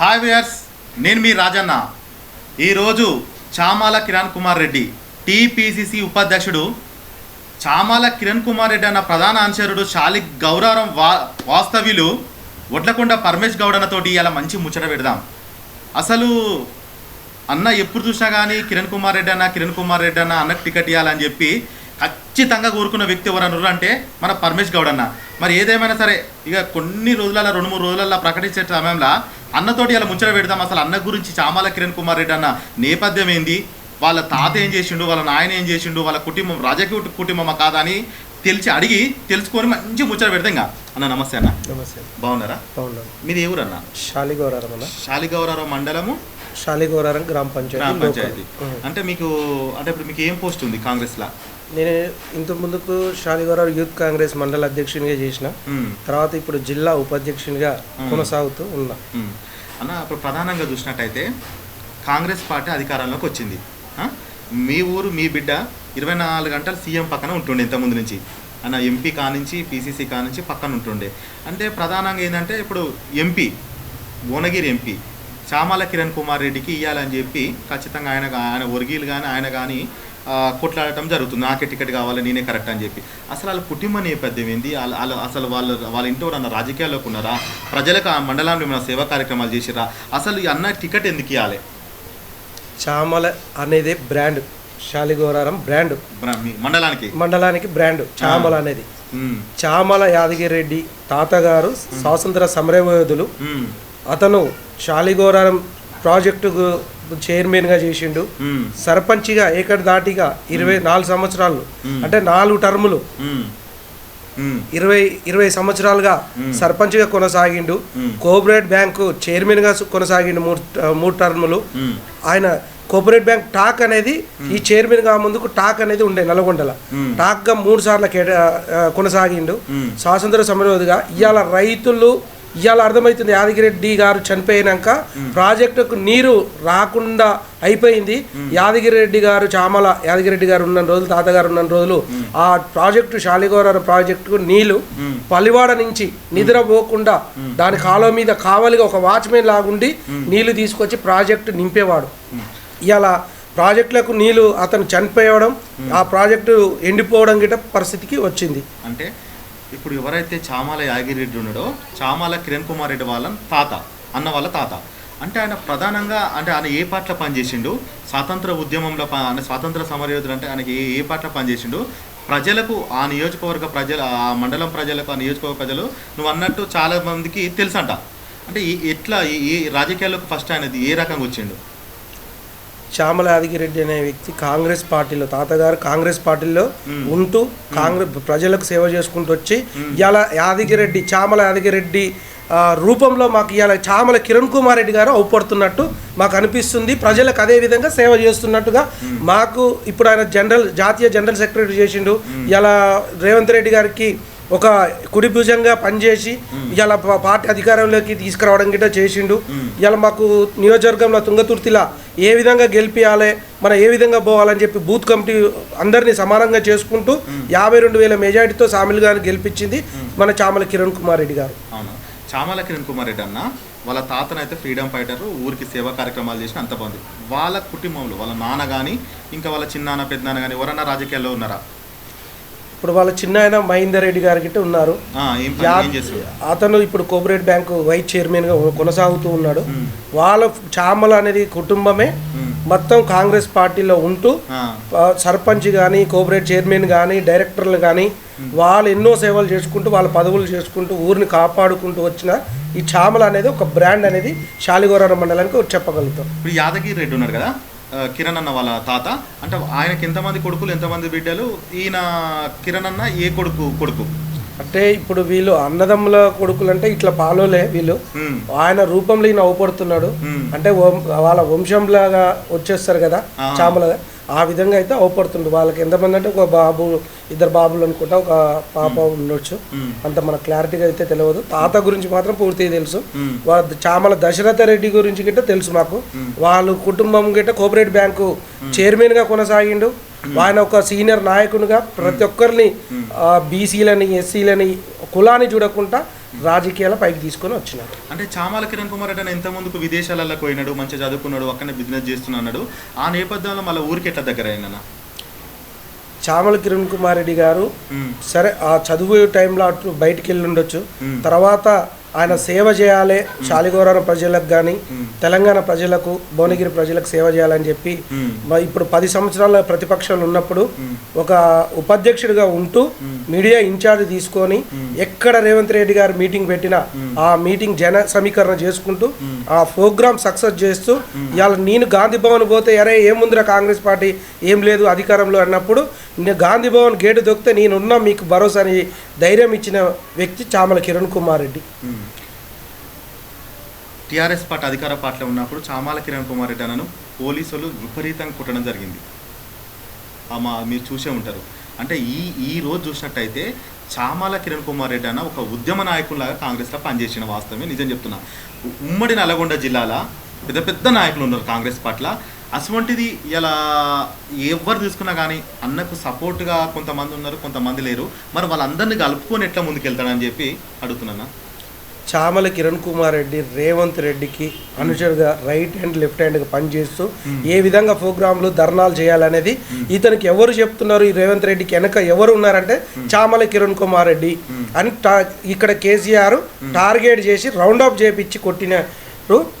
Hi viewers నేను మీ రాజన్న. ఈరోజు చామాల కిరణ్ కుమార్ రెడ్డి టీపీసీసీ ఉపాధ్యక్షుడు. చామాల కిరణ్ కుమార్ రెడ్డి అన్న ప్రధాన అనుచరుడు శాలి గౌరవం వా వాస్తవ్యులు ఒడ్లకొండ పరమేష్ గౌడనతోటి ఇలా మంచి ముచ్చట పెడదాం. అసలు అన్న ఎప్పుడు చూసినా కానీ కిరణ్ కుమార్ రెడ్డి అన్న కిరణ్ కుమార్ రెడ్డి అన్న అన్నకు టికెట్ ఇవ్వాలని చెప్పి ఖచ్చితంగా కోరుకున్న వ్యక్తి ఎవరన్నారు అంటే మన పరమేష్ గౌడ్ అన్న మరి ఏదేమైనా సరే ఇక కొన్ని రోజులలో రెండు మూడు రోజులలో ప్రకటించే సమయంలో అన్నతోటి అలా ముచ్చట పెడదాం. అసలు అన్న గురించి చామాల కిరణ్ కుమార్ రెడ్డి అన్న నేపథ్యం ఏంది? వాళ్ళ తాత ఏం చేసిండు? వాళ్ళ నాయన ఏం చేసిండు? వాళ్ళ కుటుంబం రాజకీయ కుటుంబమా కాదని తెలిసి అడిగి తెలుసుకొని మంచి ముచ్చట పెడతాం ఇంకా. అన్న నమస్తే అన్న. నమస్తే. బాగున్నారా? బాగున్నాను మీది ఏ ఊరన్న? శాలిగౌరారం అన్న. శాలిగౌరవ మండలము? శాలిగౌరారం గ్రామ పంచాయతీ గ్రామ. పంచాయతీ. అంటే మీకు అంటే ఇప్పుడు మీకు ఏం పోస్ట్ ఉంది కాంగ్రెస్లో? నేను ఇంత ముందుకు శాలిగౌరారం యూత్ కాంగ్రెస్ మండల అధ్యక్షునిగా చేసిన. తర్వాత ఇప్పుడు జిల్లా ఉపాధ్యక్షునిగా. కొనసాగుతూ ఉన్నా. అన్న ఇప్పుడు ప్రధానంగా చూసినట్టయితే కాంగ్రెస్ పార్టీ అధికారంలోకి వచ్చింది? మీ ఊరు మీ బిడ్డ ఇరవై నాలుగు గంటలు సీఎం పక్కన ఉంటుండే ఇంతకుముందు నుంచి. అన్న ఎంపీ కానించి పీసీసీ కానించి పక్కన ఉంటుండే. అంటే ప్రధానంగా ఏంటంటే ఇప్పుడు ఎంపీ భువనగిరి ఎంపీ చామాల కిరణ్ కుమార్ రెడ్డికి ఇవ్వాలని చెప్పి ఖచ్చితంగా ఆయన ఆయన వర్గీయులు కానీ ఆయన కానీ కొట్లాడటం జరుగుతుంది. నాకే టికెట్ కావాలి నేనే కరెక్ట్ అని చెప్పి. అసలు వాళ్ళ కుటుంబ నేపథ్యం ఏంది? వాళ్ళ వాళ్ళ అసలు వాళ్ళ వాళ్ళ ఇంట్లో ఉన్న రాజకీయాల్లోకి ఉన్నారా? ప్రజలకు ఆ మండలంలో ఏమైనా సేవా కార్యక్రమాలు చేసిరా అసలు అన్న టికెట్ ఎందుకు ఇవ్వాలి చామల అనేది బ్రాండ్. శాలిగౌరారం బ్రాండ్. మండలానికి? మండలానికి బ్రాండ్ చామల అనేది. చామల యాదగిరి రెడ్డి తాతగారు స్వాతంత్ర సమరయోధులు. అతను శాలిగౌరారం ప్రాజెక్టుకు చైర్మన్గా చేసిండు. సర్పంచిగా ఏకటి దాటిగా ఇరవై నాలుగు సంవత్సరాలు. అంటే నాలుగు టర్ములు. ఇరవై ఇరవై సంవత్సరాలుగా. సర్పంచ్గా కొనసాగిండు. కోఆపరేట్ బ్యాంకు చైర్మన్గా కొనసాగిండు మూడు మూడు టర్ములు. ఆయన కోఆపరేట్ బ్యాంక్ టాక్ అనేది ఈ చైర్మన్గా ముందుకు టాక్ అనేది ఉండే నల్గొండల. టాక్గా మూడు సార్లు కొనసాగిండు. మ్మ్. స్వాతంత్ర సమరయోధిగా ఇవాళ రైతులు ఇవాళ అర్థమవుతుంది యాదగిరెడ్డి గారు చనిపోయినాక ప్రాజెక్టుకు నీరు రాకుండా అయిపోయింది. యాదగిరెడ్డి గారు చామల యాదగిరెడ్డి గారు ఉన్న రోజులు తాతగారు ఉన్న రోజులు ఆ ప్రాజెక్టు శాలిగోర ప్రాజెక్టుకు నీళ్ళు. పలివాడ నుంచి నిద్రపోకుండా దాని కాలువ మీద కావలిగా ఒక వాచ్మెన్ లాగుండి నీళ్ళు తీసుకొచ్చి ప్రాజెక్టు నింపేవాడు. ఇలా ప్రాజెక్టులకు నీళ్ళు అతను చనిపోవడం ఆ ప్రాజెక్టు ఎండిపోవడం గిట్ట పరిస్థితికి వచ్చింది. అంటే ఇప్పుడు ఎవరైతే చామాల యాగిరెడ్డి ఉన్నాడో చామాల కిరణ్ కుమార్ రెడ్డి వాళ్ళ తాత అన్న వాళ్ళ తాత. అంటే ఆయన ప్రధానంగా అంటే ఆయన ఏ పాటలో పనిచేసిండు? స్వాతంత్ర ఉద్యమంలో అంటే స్వాతంత్ర సమరయోధులు అంటే ఆయనకి ఏ ఏ పాటలో పనిచేసిండు? ప్రజలకు ఆ నియోజకవర్గ ప్రజలు ఆ మండలం ప్రజలకు ఆ నియోజకవర్గ ప్రజలు నువ్వు అన్నట్టు చాలా మందికి తెలుసంట. అంటే ఎట్లా ఈ రాజకీయాల్లోకి ఫస్ట్ ఆయనది ఏ రకంగా వచ్చిండు? చామల యాదగిరెడ్డి అనే వ్యక్తి కాంగ్రెస్ పార్టీలో తాతగారు కాంగ్రెస్ పార్టీలో ఉంటూ కాంగ్రెస్ ప్రజలకు సేవ చేసుకుంటూ వచ్చి ఇవాళ యాదగిరెడ్డి చామల యాదగిరెడ్డి రూపంలో మాకు ఇవాళ చామల కిరణ్ కుమార్ రెడ్డి గారు అవుపడుతున్నట్టు మాకు అనిపిస్తుంది. ప్రజలకు అదే విధంగా సేవ చేస్తున్నట్టుగా మాకు ఇప్పుడు ఆయన జనరల్ జాతీయ జనరల్ సెక్రటరీ చేసిండు. ఇలా రేవంత్ రెడ్డి గారికి ఒక కుడి భుజంగా పనిచేసి ఇలా పార్టీ అధికారంలోకి తీసుకురావడం గిట్ట చేసిండు. ఇలా మాకు నియోజకవర్గంలో తుంగతుర్తిలా ఏ విధంగా గెలిపియాలి మన ఏ విధంగా పోవాలని చెప్పి బూత్ కమిటీ అందరినీ సమానంగా చేసుకుంటూ యాభై రెండు వేల మెజార్టీతో సామిల్ గారిని గెలిపించింది మన చామల కిరణ్ కుమార్ రెడ్డి గారు. అవును. చామల కిరణ్ కుమార్ రెడ్డి అన్న వాళ్ళ తాతనైతే ఫ్రీడమ్ ఫైటర్ ఊరికి సేవా కార్యక్రమాలు చేసిన అంత బాగుంది. వాళ్ళ కుటుంబంలో వాళ్ళ నాన్న కానీ ఇంకా వాళ్ళ చిన్నాన్న పెద్దనాన్న కానీ ఎవరన్నా రాజకీయాల్లో ఉన్నారా? ఇప్పుడు వాళ్ళ చిన్న ఆయన మహేందర్ రెడ్డి గారి గిట్ట ఉన్నారు. అతను ఇప్పుడు కోఆపరేట్ బ్యాంకు వైస్ చైర్మన్గా కొనసాగుతూ ఉన్నాడు. వాళ్ళ చామల అనేది కుటుంబమే. మొత్తం కాంగ్రెస్ పార్టీలో ఉంటూ సర్పంచ్ కానీ కోఆపరేట్ చైర్మన్ కానీ డైరెక్టర్లు కానీ వాళ్ళు ఎన్నో సేవలు చేసుకుంటూ వాళ్ళ పదవులు చేసుకుంటూ ఊరిని కాపాడుకుంటూ వచ్చిన ఈ చామల అనేది ఒక బ్రాండ్ అనేది శాలిగోరారం మండలానికి చెప్పగలుగుతాం. ఇప్పుడు యాదగిరి రెడ్డి ఉన్నారు కదా? కిరణ్ అన్న వాళ్ళ తాత. అంటే ఆయనకి ఎంతమంది కొడుకులు ఎంతమంది బిడ్డలు? ఈయన కిరణ్ అన్న ఏ కొడుకు కొడుకు? అంటే ఇప్పుడు వీళ్ళు అన్నదమ్ముల కొడుకులు అంటే ఇట్లా పాలోలే వీళ్ళు. ఆయన రూపంలో ఈయన అవుపడుతున్నాడు. అంటే వాళ్ళ వంశంలాగా వచ్చేస్తారు కదా. చామలగా ఆ విధంగా అయితే అవుపడుతుండు. వాళ్ళకి ఎంతమంది అంటే ఒక బాబు ఇద్దరు బాబులు అనుకుంటా ఒక పాప ఉండొచ్చు. అంత మన క్లారిటీగా అయితే తెలియదు. తాత గురించి మాత్రం పూర్తిగా తెలుసు. వాళ్ళ చామల దశరథ రెడ్డి గురించి గిట్ట తెలుసు మాకు. వాళ్ళ కుటుంబం గిట్ట కోఆపరేటివ్ బ్యాంకు చైర్మన్గా కొనసాగిండు. ఆయన ఒక సీనియర్ నాయకునిగా ప్రతి ఒక్కరిని బీసీలని ఎస్సీలని కులాన్ని చూడకుండా రాజకీయాల పైకి తీసుకొని వచ్చినారు. అంటే చామాల కిరణ్ కుమార్ రెడ్డి ఎంత ముందుకు విదేశాలలో పోయినాడు మంచిగా చదువుకున్నాడు అక్కడనే బిజినెస్ చేస్తున్నాడు ఆ నేపథ్యంలో మళ్ళీ ఊరికి ఎట్లా దగ్గర అయిందన్న చామల కిరణ్ కుమార్ రెడ్డి గారు సరే ఆ చదువు టైంలో అటు బయటికి వెళ్ళి ఉండొచ్చు. తర్వాత ఆయన సేవ చేయాలి శాలిగోరారం ప్రజలకు కానీ. తెలంగాణ ప్రజలకు భువనగిరి ప్రజలకు సేవ చేయాలని చెప్పి ఇప్పుడు పది సంవత్సరాల ప్రతిపక్షంలో ఉన్నప్పుడు. ఒక ఉపాధ్యక్షుడిగా ఉంటూ మీడియా ఇన్ఛార్జ్ తీసుకొని ఎక్కడ రేవంత్ రెడ్డి గారు మీటింగ్ పెట్టినా ఆ మీటింగ్ జన సమీకరణ చేసుకుంటూ ఆ ప్రోగ్రామ్ సక్సెస్ చేస్తూ ఇవాళ నేను గాంధీ భవన్ పోతే అరే ఏముందిరా కాంగ్రెస్ పార్టీ? ఏం లేదు అధికారంలో అన్నప్పుడు నేను గాంధీ భవన్ గేటు దొక్కితే నేనున్నా మీకు భరోసా అని ధైర్యం ఇచ్చిన వ్యక్తి చామల కిరణ్ కుమార్ రెడ్డి. టీఆర్ఎస్ పార్టీ అధికార పార్టీలో ఉన్నప్పుడు చామాల కిరణ్ కుమార్ రెడ్డి అన్నను పోలీసులు విపరీతంగా కొట్టడం జరిగింది. మా మీరు చూసే ఉంటారు. అంటే ఈ ఈ రోజు చూసినట్టయితే చామాల కిరణ్ కుమార్ రెడ్డి అన్న ఒక ఉద్యమ నాయకులాగా కాంగ్రెస్లో పనిచేసిన వాస్తవమే నిజం చెప్తున్నా. ఉమ్మడి నల్గొండ జిల్లాల పెద్ద పెద్ద నాయకులు ఉన్నారు కాంగ్రెస్ పార్టీలో. అటువంటిది ఇలా ఎవరు తీసుకున్నా కానీ అన్నకు సపోర్ట్గా కొంతమంది ఉన్నారు కొంతమంది లేరు. మరి వాళ్ళందరినీ కలుపుకొని ఎట్లా ముందుకెళ్తాడని చెప్పి అడుగుతున్నా చామల కిరణ్ కుమార్ రెడ్డి రేవంత్ రెడ్డికి అనుచరుగా రైట్ హ్యాండ్ లెఫ్ట్ హ్యాండ్గా పనిచేస్తూ ఏ విధంగా ప్రోగ్రాంలు ధర్నాలు చేయాలనేది ఇతనికి ఎవరు చెప్తున్నారు? ఈ రేవంత్ రెడ్డికి వెనక ఎవరు ఉన్నారంటే చామల కిరణ్ కుమార్ రెడ్డి. అని టా- ఇక్కడ కేసీఆర్ టార్గెట్ చేసి రౌండ్ అప్ చేపించి కొట్టినారు.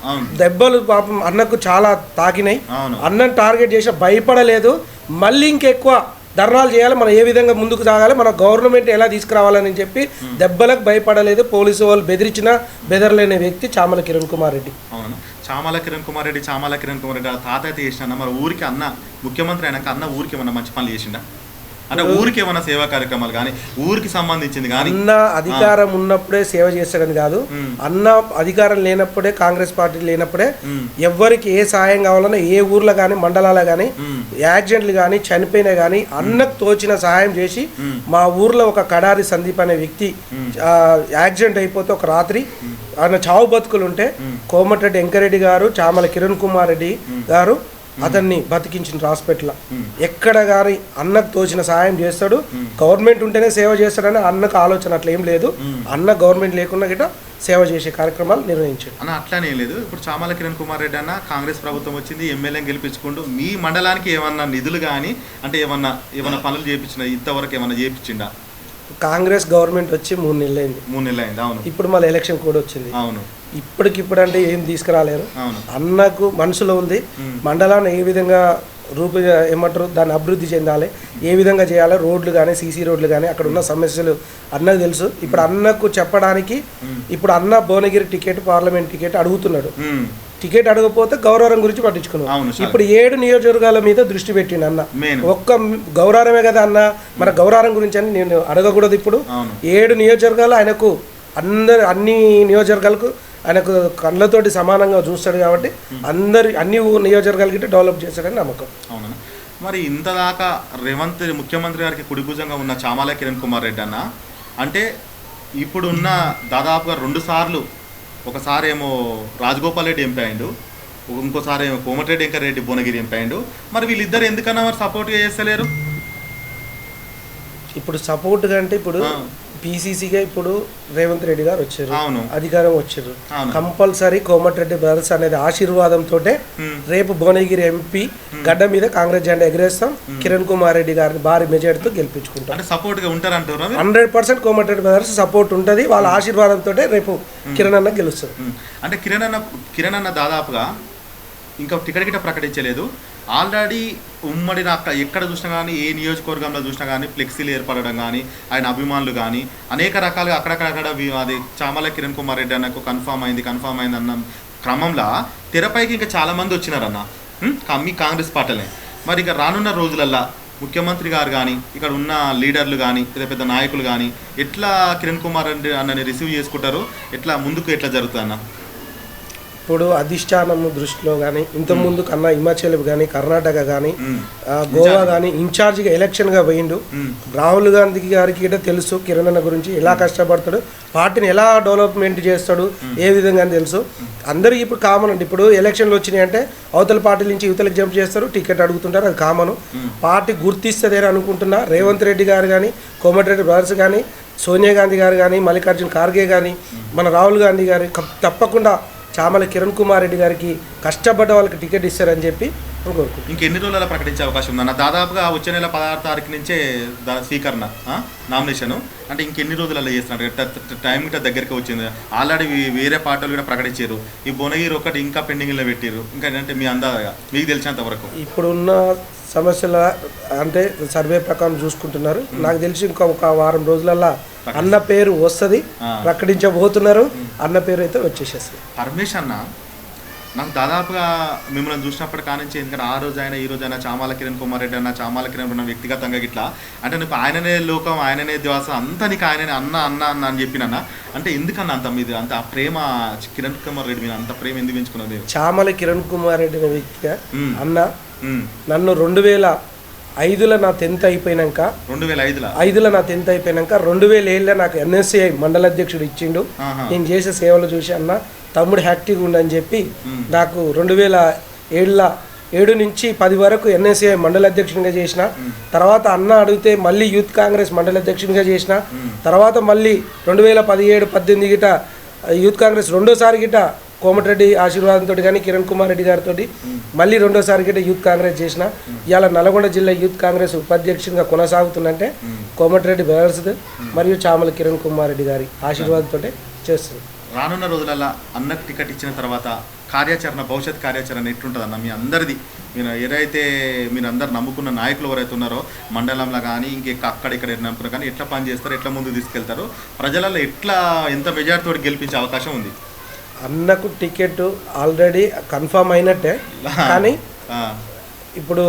అవును. దెబ్బలు పాపం అన్నకు చాలా తాకినాయి. అన్నను టార్గెట్ చేసి భయపడలేదు. మళ్ళీ ఇంకెక్కువ ధర్నాలు చేయాలి మనం ఏ విధంగా ముందుకు సాగాలి మన గవర్నమెంట్ ఎలా తీసుకురావాలని చెప్పి దెబ్బలకు భయపడలేదు పోలీసు వాళ్ళు బెదిరించిన బెదరలేని వ్యక్తి చామల కిరణ్ కుమార్ రెడ్డి. అవును. చామాల కిరణ్ కుమార్ రెడ్డి చామాల కిరణ్ కుమార్ రెడ్డి ఆ తాత అయితే చేసిన మరి ఊరికి అన్న ముఖ్యమంత్రి అయినాక అన్న ఊరికి ఏమన్నా మంచి పనులు చేసిండా? అంటే ఊరికి ఏమన్నా సేవా కార్యక్రమాలు కానీ ఊరికి సంబంధించింది కానీ అన్న అధికారం ఉన్నప్పుడే సేవ చేస్తాడని కాదు. అన్న అధికారం లేనప్పుడే కాంగ్రెస్ పార్టీ లేనప్పుడే. ఎవరికి ఏ సాయం కావాలన్నా ఏ ఊర్లో కానీ మండలాల కానీ. యాక్సిడెంట్లు కానీ చనిపోయినా కానీ అన్నకు తోచిన సహాయం చేసి. మా ఊర్లో ఒక కడారి సందీప్ అనే వ్యక్తి యాక్సిడెంట్ అయిపోతే ఒక రాత్రి ఆయన చావు బతుకులు ఉంటే కోమటిరెడ్డి వెంకరెడ్డి గారు చామల కిరణ్ కుమార్ రెడ్డి గారు అతన్ని బతికించిన హాస్పిటల్. ఎక్కడ కానీ అన్నకు తోచిన సహాయం చేస్తాడు. గవర్నమెంట్ ఉంటేనే సేవ చేస్తాడని అన్నకు ఆలోచన అట్లా ఏం లేదు. అన్న గవర్నమెంట్ లేకుండా గిట్ట సేవ చేసే కార్యక్రమాలు నిర్వహించాడు. అన్న అట్లానే లేదు. ఇప్పుడు చామాల కిరణ్ కుమార్ రెడ్డి అన్న కాంగ్రెస్ ప్రభుత్వం వచ్చింది ఎమ్మెల్యేని గెలిపించుకుంటూ మీ మండలానికి ఏమన్నా నిధులు కానీ అంటే ఏమన్నా ఏమన్నా పనులు చేయించిన ఇంతవరకు ఏమన్నా చేయించిండా కాంగ్రెస్ గవర్నమెంట్ వచ్చి మూడు నెలలు అయింది మూడు నెలలు అయింది అవును. ఇప్పుడు మళ్ళీ ఎలక్షన్ కూడా వచ్చింది. అవును. ఇప్పటికిప్పుడు అంటే ఏం తీసుకురాలేరు. అన్నకు మనసులో ఉంది. మండలాన్ని ఏ విధంగా రూపు ఏమంటారు దాన్ని అభివృద్ధి చెందాలి ఏ విధంగా చేయాలి రోడ్లు కానీ సీసీ రోడ్లు కానీ అక్కడ ఉన్న సమస్యలు అన్నకు తెలుసు. ఇప్పుడు అన్నకు చెప్పడానికి ఇప్పుడు అన్న భువనగిరి టికెట్ పార్లమెంట్ టికెట్ అడుగుతున్నాడు. టికెట్ అడగకపోతే గౌరవం గురించి పట్టించుకున్నాం. ఇప్పుడు ఏడు నియోజకవర్గాల మీద దృష్టి పెట్టిండు అన్న. ఒక్క గౌరవమే కదా అన్న. మన గౌరవం గురించి అని నేను అడగకూడదు ఇప్పుడు. ఏడు నియోజకవర్గాలు ఆయనకు అందరు అన్ని నియోజకవర్గాలకు ఆయనకు కళ్ళతోటి సమానంగా చూస్తాడు కాబట్టి అందరి అన్ని నియోజకవర్గాలకి డెవలప్ చేస్తాడని నమ్మకం. అవునా మరి ఇంతదాకా రేవంత్ ముఖ్యమంత్రి గారికి కుడిభుజంగా ఉన్న చామాల కిరణ్ కుమార్ రెడ్డి అన్న అంటే ఇప్పుడున్న దాదాపుగా రెండు సార్లు ఒకసారి ఏమో రాజగోపాల్ రెడ్డి ఎంపీ అయిండు ఇంకోసారి ఏమో కోమటిరెడ్డి వెంకట రెడ్డి భువనగిరి ఎంపీ అయిండు. మరి వీళ్ళిద్దరు ఎందుకన్నా మరి సపోర్ట్ చేస్తలేరు? ఇప్పుడు సపోర్ట్ అంటే ఇప్పుడు. పీసీసీగా ఇప్పుడు రేవంత్ రెడ్డి గారు వచ్చారు. అవును. అధికారం వచ్చారు. కంపల్సరీ కోమటిరెడ్డి బ్రదర్స్ అనేది ఆశీర్వాదంతో రేపు భువనగిరి ఎంపీ గడ్డ మీద కాంగ్రెస్ జెండా ఎగరేస్తాం. కిరణ్ కుమార్ రెడ్డి గారిని భారీ మెజార్టీతో గెలిపించుకుంటాం. అంటే ఉంటారంటారా మీరు? Hundred percent Komatireddy brothers support ఉంటుంది. వాళ్ళ ఆశీర్వాదంతో రేపు కిరణ్ అన్న గెలుస్తారు. అంటే కిరణ్ అన్న కిరణ్ అన్న దాదాపుగా ఇంకా టికెట్ గిట్ట ప్రకటించలేదు. ఆల్రెడీ ఉమ్మడి నాకు ఎక్కడ చూసినా కానీ ఏ నియోజకవర్గంలో చూసినా కానీ ఫ్లెక్సీలు ఏర్పడడం కానీ ఆయన అభిమానులు కానీ అనేక రకాలుగా అక్కడక్కడక్కడ అది చామల కిరణ్ కుమార్ రెడ్డి అన్నకు కన్ఫామ్ అయింది కన్ఫామ్ అయింది అన్న క్రమంలో తెరపైకి ఇంకా చాలామంది వచ్చినారన్న. మీ కాంగ్రెస్ పార్టీలే. మరి ఇక రానున్న రోజులల్లో ముఖ్యమంత్రి గారు కానీ ఇక్కడ ఉన్న లీడర్లు కానీ పెద్ద పెద్ద నాయకులు కానీ ఎట్లా కిరణ్ కుమార్ రెడ్డి అన్నని రిసీవ్ చేసుకుంటారు? ఎట్లా ముందుకు ఎట్లా జరుగుతుంది అన్న ఇప్పుడు అధిష్టానం దృష్టిలో కానీ ఇంత ముందు కన్నా హిమాచల్ కానీ కర్ణాటక కానీ గోవా కానీ ఇన్ఛార్జిగా ఎలక్షన్గా పోయిండు. రాహుల్ గాంధీ గారికి కూడా తెలుసు కిరణ్ గురించి ఎలా కష్టపడతాడు పార్టీని ఎలా డెవలప్మెంట్ చేస్తాడు ఏ విధంగా అని తెలుసు. అందరికీ ఇప్పుడు కామన్ అండి. ఇప్పుడు ఎలక్షన్లు వచ్చినాయి అంటే అవతల పార్టీ నుంచి యువతలకు జంప్ చేస్తారు టికెట్ అడుగుతుంటారు అది కామన్. పార్టీ గుర్తిస్తుందని అనుకుంటున్నా రేవంత్ రెడ్డి గారు కానీ కోమటిరెడ్డి బ్రదర్స్ కానీ సోనియా గాంధీ గారు కానీ మల్లికార్జున ఖార్గే కానీ మన రాహుల్ గాంధీ గారు తప్పకుండా చామల కిరణ్ కుమార్ రెడ్డి గారికి కష్టపడ్డ వాళ్ళకి టికెట్ ఇస్తారని చెప్పి నేను కోరుకుంటున్నాను. ఇంకెన్ని రోజులలో ప్రకటించే అవకాశం ఉందన్న? దాదాపుగా వచ్చే నెల పదహారు తారీఖు నుంచే స్వీకరణ నామినేషన్. అంటే ఇంకెన్ని రోజులలో చేస్తున్నారు? ట- గిట్ట దగ్గరికి వచ్చింది. ఆల్రెడీ వేరే పార్టీలు కూడా ప్రకటించారు. ఈ భువనగిరి ఒకటి ఇంకా పెండింగ్లో పెట్టారు ఇంకా ఏంటంటే మీ అందాగా మీకు తెలిసినంత వరకు. ఇప్పుడున్న సమస్యల అంటే సర్వే ప్రకారం చూసుకుంటున్నారు. నాకు తెలిసి ఇంకా ఒక వారం రోజులల్లా అన్న పేరు వస్తుంది. ప్రకటించబోతున్నారు. అన్న పేరు అయితే వచ్చేసేస్తుంది పరమేశ్ అన్న నాకు దాదాపుగా మిమ్మల్ని చూసినప్పటి కానించి ఎందుకంటే ఆ రోజు ఆయన ఈ రోజు అయినా చామాల కిరణ్ కుమార్ రెడ్డి అన్న చామాల కిరణ్ ఉన్న వ్యక్తిగతంగా గిట్లా అంటే నీకు ఆయననే లోకం ఆయననే దివాసం అంతా నీకు ఆయననే అన్న అన్న అన్న అని చెప్పినన్న అంటే ఎందుకన్నా అంత మీద అంత ఆ ప్రేమ కిరణ్ కుమార్ రెడ్డి మీద అంత ప్రేమ ఎందుకు పెంచుకున్నది చామల కిరణ్ కుమార్ రెడ్డి వ్యక్తిగా. అన్న. నన్ను రెండు వేల ఐదులో నా టెన్త్ అయిపోయినాక రెండు వేల ఐదులో? ఐదులో నా టెన్త్ అయిపోయినాక రెండు వేల ఏళ్ళ నాకు ఎన్ఎస్సిఐ మండల అధ్యక్షుడు ఇచ్చిండు. నేను చేసే సేవలు చూసి అన్న తమ్ముడు యాక్టివ్గా ఉండని చెప్పి. నాకు రెండు వేల ఏళ్ళ ఏడు నుంచి పది వరకు ఎన్ఎస్సిఐ మండల అధ్యక్షునిగా చేసిన. తర్వాత అన్న అడిగితే మళ్ళీ యూత్ కాంగ్రెస్ మండల అధ్యక్షునిగా చేసిన. తర్వాత మళ్ళీ రెండు వేల పదిహేడు పద్దెనిమిది గిట యూత్ కాంగ్రెస్ రెండోసారి గిట కోమటిరెడ్డి ఆశీర్వాదంతో కానీ కిరణ్ కుమార్ రెడ్డి గారితో మళ్ళీ రెండోసారి గిట యూత్ కాంగ్రెస్ చేసిన ఇవాళ నల్గొండ జిల్లా యూత్ కాంగ్రెస్ ఉపాధ్యక్షునిగా కొనసాగుతుందంటే కోమటిరెడ్డి బ్రదర్స్ మరియు చామల కిరణ్ కుమార్ రెడ్డి గారి ఆశీర్వాదంతో చేస్తుంది. రానున్న రోజులలో అన్నకు టికెట్ ఇచ్చిన తర్వాత కార్యాచరణ భవిష్యత్ కార్యాచరణ ఎట్లుంటుందన్న మీ అందరిది. మీరు ఏదైతే మీరు అందరు నమ్ముకున్న నాయకులు ఎవరైతే ఉన్నారో మండలంలో కానీ ఇంకెక్క అక్కడ ఇక్కడ నమ్ముకున్నారు కానీ ఎట్లా పనిచేస్తారు ఎట్లా ముందు తీసుకెళ్తారు ప్రజలలో ఎట్లా ఎంత మెజార్టీతో గెలిపించే అవకాశం ఉంది? అన్నకు టికెట్ ఆల్రెడీ కన్ఫర్మ్ అయినట్టే. కానీ ఇప్పుడు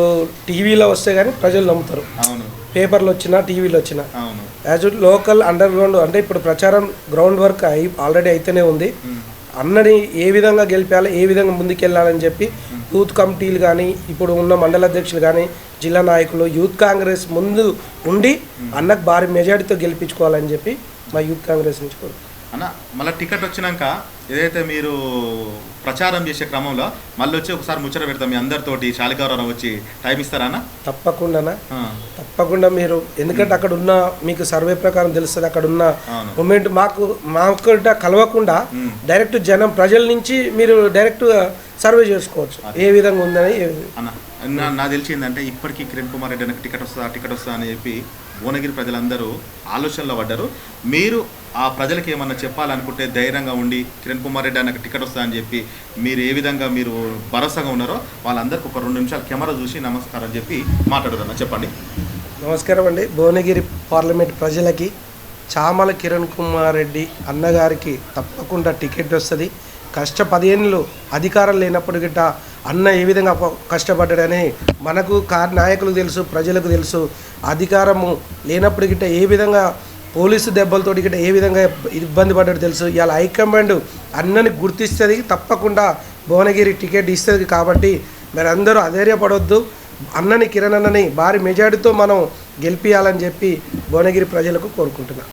టీవీలో వస్తే కానీ ప్రజలు నమ్ముతారు. పేపర్లు వచ్చినా టీవీలో వచ్చినా. యాజ్ లోకల్ అండర్ గ్రౌండ్ అంటే ఇప్పుడు ప్రచారం గ్రౌండ్ వర్క్ అయి ఆల్రెడీ అయితేనే ఉంది. అన్నని ఏ విధంగా గెలిపాలి ఏ విధంగా ముందుకెళ్ళాలని చెప్పి యూత్ కమిటీలు కానీ ఇప్పుడు ఉన్న మండల అధ్యక్షులు కానీ జిల్లా నాయకులు యూత్ కాంగ్రెస్ ముందు ఉండి అన్నకు భారీ మెజారిటీతో గెలిపించుకోవాలని చెప్పి మా యూత్ కాంగ్రెస్ నుంచి కోరుకుంటున్నాం. అన్న మళ్ళీ టికెట్ వచ్చినాక ఏదైతే మీరు ప్రచారం చేసే క్రమంలో మళ్ళీ వచ్చి ఒకసారి ముచ్చట పెడతాం మీ అందరితోటి శాలిగౌరవం వచ్చి టైం ఇస్తారా ఆ, తప్పకుండా మీరు ఎందుకంటే అక్కడ ఉన్న మీకు సర్వే ప్రకారం తెలుస్తుంది అక్కడ ఉన్న మూమెంట్ మాకు మాకు కలవకుండా. డైరెక్ట్ జనం ప్రజల నుంచి మీరు డైరెక్ట్ సర్వే చేసుకోవచ్చు. ఏ విధంగా ఉందని. అన్న నా నాకు తెలిసి ఏంటంటే ఇప్పటికీ కిరణ్ కుమార్ రెడ్డి నాకు టికెట్ వస్తుందా టికెట్ వస్తుందా అని చెప్పి భువనగిరి ప్రజలందరూ ఆలోచనలో పడ్డారు. మీరు ఆ ప్రజలకు ఏమన్నా చెప్పాలనుకుంటే ధైర్యంగా ఉండి కిరణ్ కుమార్ రెడ్డి నాకు టికెట్ వస్తుందా అని చెప్పి మీరు ఏ విధంగా మీరు భరోసాగా ఉన్నారో వాళ్ళందరికీ ఒక రెండు నిమిషాలు కెమెరా చూసి నమస్కారం అని చెప్పి మాట్లాడుతున్నా చెప్పండి. నమస్కారం అండి. భువనగిరి పార్లమెంట్ ప్రజలకి చామల కిరణ్ కుమార్ రెడ్డి అన్నగారికి తప్పకుండా టికెట్ వస్తుంది. కష్ట పదిహేనులు అధికారం లేనప్పుడు గిట్ట అన్న ఏ విధంగా కష్టపడ్డాడని మనకు కార్ నాయకులకు తెలుసు ప్రజలకు తెలుసు. అధికారము లేనప్పుడు గిట్ట ఏ విధంగా పోలీసు దెబ్బలతో గిట్ట ఏ విధంగా ఇబ్బంది పడ్డాడు తెలుసు. ఇవాళ హైకమాండ్ అన్నని గుర్తిస్తుంది తప్పకుండా భువనగిరి టికెట్ ఇస్తుంది కాబట్టి మీరు అందరూ అధైర్యపడొద్దు అన్నని కిరణ్ అన్నని భారీ మెజార్టీతో మనం గెలిపియాలని చెప్పి భువనగిరి ప్రజలకు కోరుకుంటున్నాం.